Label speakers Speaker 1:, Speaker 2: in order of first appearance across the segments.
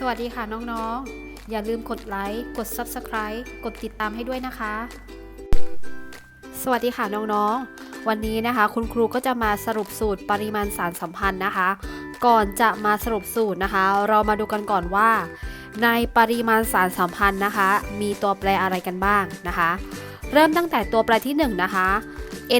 Speaker 1: สวัสดีค่ะน้องๆ อย่าลืมกดไลค์ กด Subscribe กดติดตามให้ด้วยนะคะ สวัสดีค่ะน้องๆ วันนี้นะคะ คุณครูก็จะมาสรุปสูตรปริมาณสารสัมพันธ์นะคะ ก่อนจะมาสรุปสูตรนะคะ เรามาดูกันก่อนว่า ในปริมาณสารสัมพันธ์นะคะ มีตัวแปรอะไรกันบ้างนะคะ เริ่มตั้งแต่ตัวแปรที่ 1 นะคะ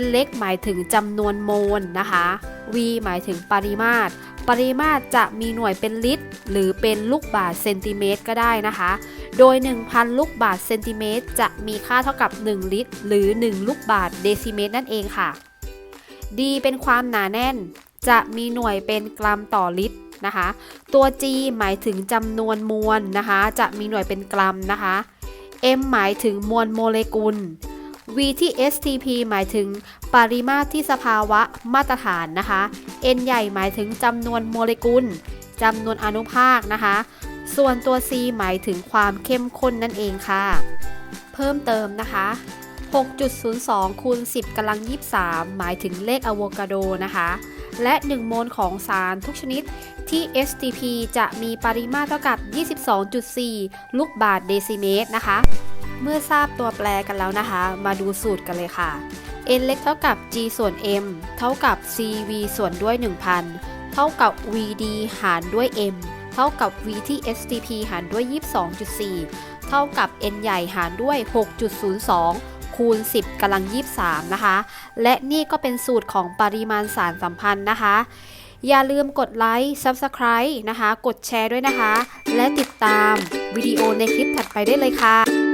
Speaker 1: n เล็กหมายถึงจำนวนโมลนะคะ v หมายถึงปริมาตร ปริมาตรจะมีหน่วยเป็นลิตร หรือเป็นลูกบาศก์เซนติเมตรก็ได้นะคะ โดย 1,000 ลูกบาศก์เซนติเมตรจะมีค่าเท่ากับ 1 ลิตร หรือ 1 ลูกบาศก์เดซิเมตรนั่นเองค่ะ d เป็นความหนาแน่น จะมีหน่วยเป็นกรัมต่อลิตรนะคะ ตัว g หมายถึงจำนวนมวลนะคะ จะมีหน่วยเป็นกรัมนะคะ m หมายถึงมวลโมเลกุล v ที่ STP หมายถึงปริมาตรที่สภาวะมาตรฐานนะคะ n ใหญ่หมายถึงจำนวนโมเลกุลจำนวนอนุภาคนะคะ ส่วนตัว c หมายถึงความเข้มข้นนั่นเองค่ะ เพิ่มเติมนะคะ 6.02คูณ10กำลัง 23 หมายถึงเลขอะโวคาโดนะคะ และ 1 โมลของสารทุกชนิดที่ STP จะมีปริมาตรเท่ากับ 22.4 ลูกบาศก์เดซิเมตรนะคะ เมื่อทราบตัวแปรกันแล้วนะคะ มาดูสูตรกันเลยค่ะ n เล็กเท่ากับ g ส่วน m เท่ากับ cv ส่วนด้วย 1000 เท่ากับ vd หารด้วย m เท่ากับ v ที่ stp หารด้วย 22.4 เท่ากับ n ใหญ่หารด้วย 6.02 คูณ 10กำลัง 23 นะคะ และนี่ก็เป็นสูตรของปริมาณสารสัมพันธ์นะคะ อย่าลืมกดไลค์ Subscribe นะคะ กดแชร์ด้วยนะคะ และติดตามวิดีโอในคลิปถัดไปได้เลยค่ะ